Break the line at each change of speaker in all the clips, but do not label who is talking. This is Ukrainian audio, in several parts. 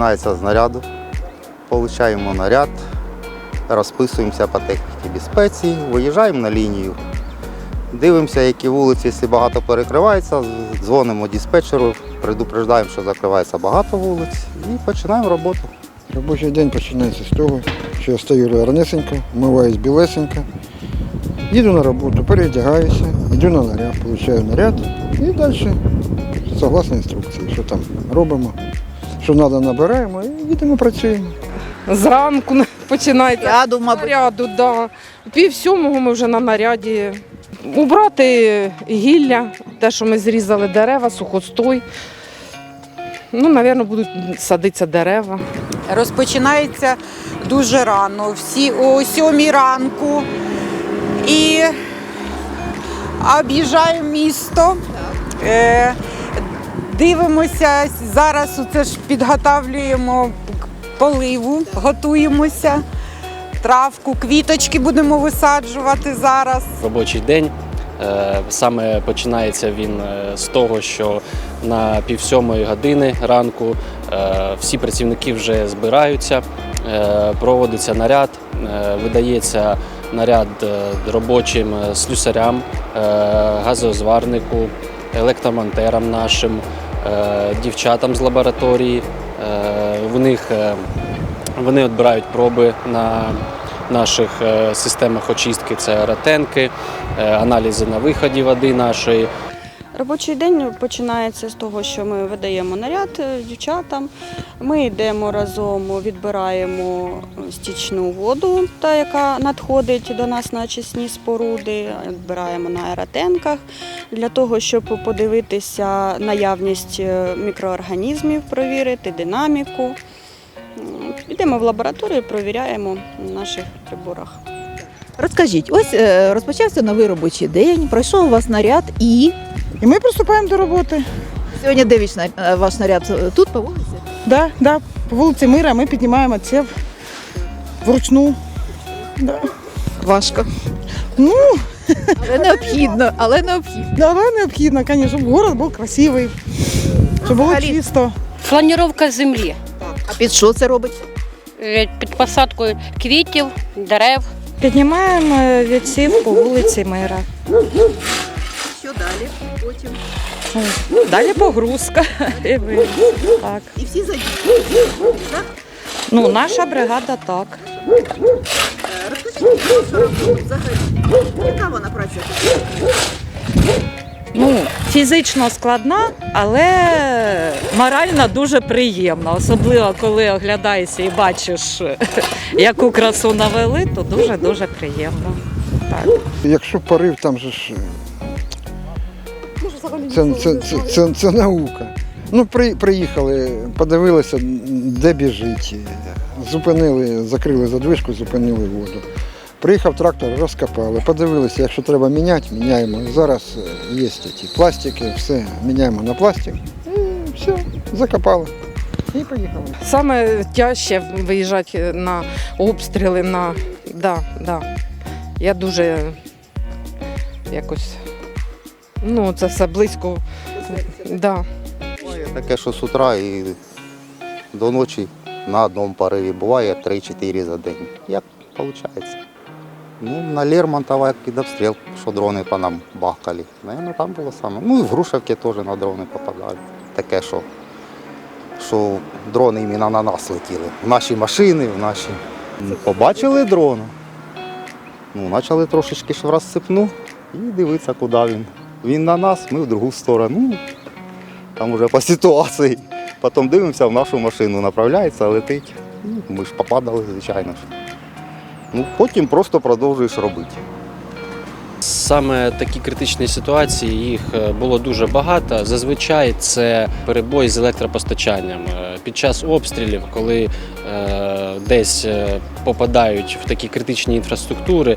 починається з наряду. Получаємо наряд, розписуємося по техніці безпеці, виїжджаємо на лінію. Дивимося, які вулиці, якщо багато перекривається, дзвонимо диспетчеру, предупреждаємо, що закривається багато вулиць і починаємо роботу.
Робочий день починається з того, що я стою ранесенько, вмиваюсь білесенько, їду на роботу, переодягаюся, йду на наряд, получаю наряд і далі, согласно інструкції, що там робимо, що треба набираємо і їдемо працюємо.
Зранку починається.
Ряду, мабуть.
Наряду, да. Пів сьомого ми вже на наряді. Убрати гілля, те, що ми зрізали дерева, сухостой. Ну, мабуть, будуть садитися дерева.
Розпочинається дуже рано, всі о сьомій ранку. І об'їжджаємо місто. Е, дивимося, зараз оце ж підготовлюємо к поливу, готуємося. Травку, квіточки будемо висаджувати зараз.
робочий день. Е, Саме починається він е, з того, що на півсьомої години ранку е, всі працівники вже збираються, проводиться наряд, видається наряд робочим слюсарям, газозварнику, електромонтерам нашим, дівчатам з лабораторії. Е, В них е, вони відбирають проби на наших е, системах очистки це ретенки, е, аналізи на виході води нашої.
Робочий день починається з того, що ми видаємо наряд е, дівчатам. Ми йдемо разом, відбираємо стічну воду, та яка надходить до нас на очисні споруди, відбираємо на аеротенках для того, щоб подивитися наявність е, мікроорганізмів, провірити динаміку. Йдемо в лабораторію, провіряємо на наших приборах.
Розкажіть, ось е, розпочався новий робочий день, пройшов у вас наряд і
І ми приступаємо до роботи.
сьогодні де ваш, е, ваш наряд Е, тут по вулиці?
Да, да, по вулиці Мира ми піднімаємо цеп вручну. Да.
Важко.
Ну,
Але необхідно, але необхідно.
давай необхідно, звісно, щоб город був красивий, щоб було
Взагалі-
чисто.
Планіровка землі
А під що це робить?
Е, під посадкою квітів, дерев.
Піднімаємо відсів по вулиці Мира.
Потім.
Далі погрузка. І ви- Так.
І всі задіяні.
Ну, наша бригада так.
Розкажіть, що робити взагалі? Яка вона праця?
Ну, фізично складна, але морально дуже приємна. Особливо, коли оглядаєшся і бачиш, яку красу навели, то дуже-дуже приємно. Так.
Якщо порив, там же ж. Це, це, це, це, це наука. Ну, при, приїхали, подивилися, де біжить. Зупинили, закрили задвижку, зупинили воду. Приїхав трактор, розкопали, подивилися, якщо треба міняти, міняємо. Зараз е, є ті пластики, все, міняємо на пластик. І все, закопали. І поїхали.
Саме тяжче виїжджати на обстріли, на. Да, да. Я дуже якось. Ну, це все близько. Да.
Буває таке, що з утра і до ночі на одному пориві. Буває 3-4 за день. Як виходить? Ну, на Лермонтова як під обстріл, що дрони по нам бахкали. Наверно, там було саме. Ну і в Грушевці теж на дрони попадали. Таке, що, що дрони іменно на нас летіли. В наші машини, в наші. Ну, Побачили дрона. Ну, почали трошечки розсипну і дивитися, куди він. Він на нас, ми в другу сторону. Ну, Там вже по ситуації. Потім дивимося, в нашу машину направляється, летить. Ну, ми ж попадали, звичайно ж. Ну, потім просто продовжуєш робити.
Саме такі критичні ситуації їх е, було дуже багато. Зазвичай це перебої з електропостачанням Е, під час обстрілів, коли е, десь попадають в такі критичні інфраструктури,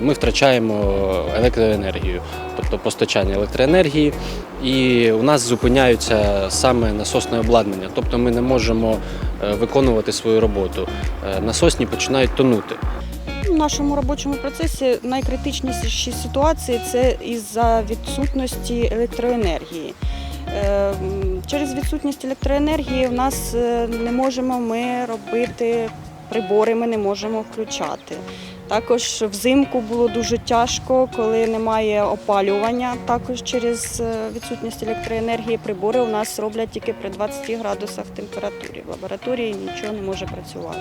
ми втрачаємо електроенергію, тобто постачання електроенергії, і у нас зупиняються саме насосне обладнання, тобто ми не можемо виконувати свою роботу. Насосні починають тонути.
В нашому робочому процесі найкритичніші ситуації це із-за відсутності електроенергії. Е, через відсутність електроенергії в нас е, не можемо ми робити прибори, ми не можемо включати. Також взимку було дуже тяжко, коли немає опалювання. Також через е, відсутність електроенергії прибори у нас роблять тільки при 20 градусах температурі. В лабораторії нічого не може працювати.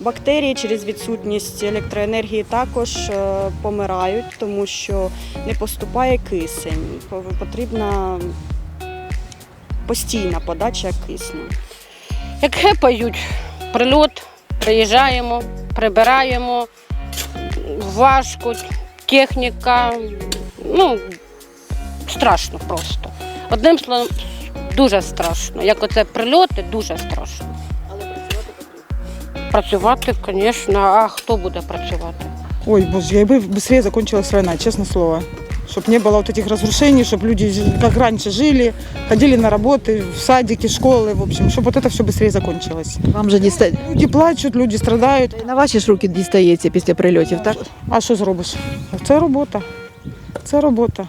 Бактерії через відсутність електроенергії також е, помирають, тому що не поступає кисень. Потрібна постійна подача кисню.
Як гепають прильот, приїжджаємо, прибираємо, важко, техніка. Ну, страшно просто. Одним словом, дуже страшно. Як оце прильоти, дуже страшно Працювати, звісно, а хто буде працювати?
Ой, боже, я бы быстрее закончилась война, честное слово. Чтобы не было вот этих разрушений, чтобы люди, жи- как раньше, жили, ходили на работы, в садики, школы, в общем, чтобы вот это все быстрее закончилось.
Вам же діста...
Люди плачуть, люди страдають.
на ваші ж руки дістається після прильотів, так?
А що зробиш? Це робота. Це робота.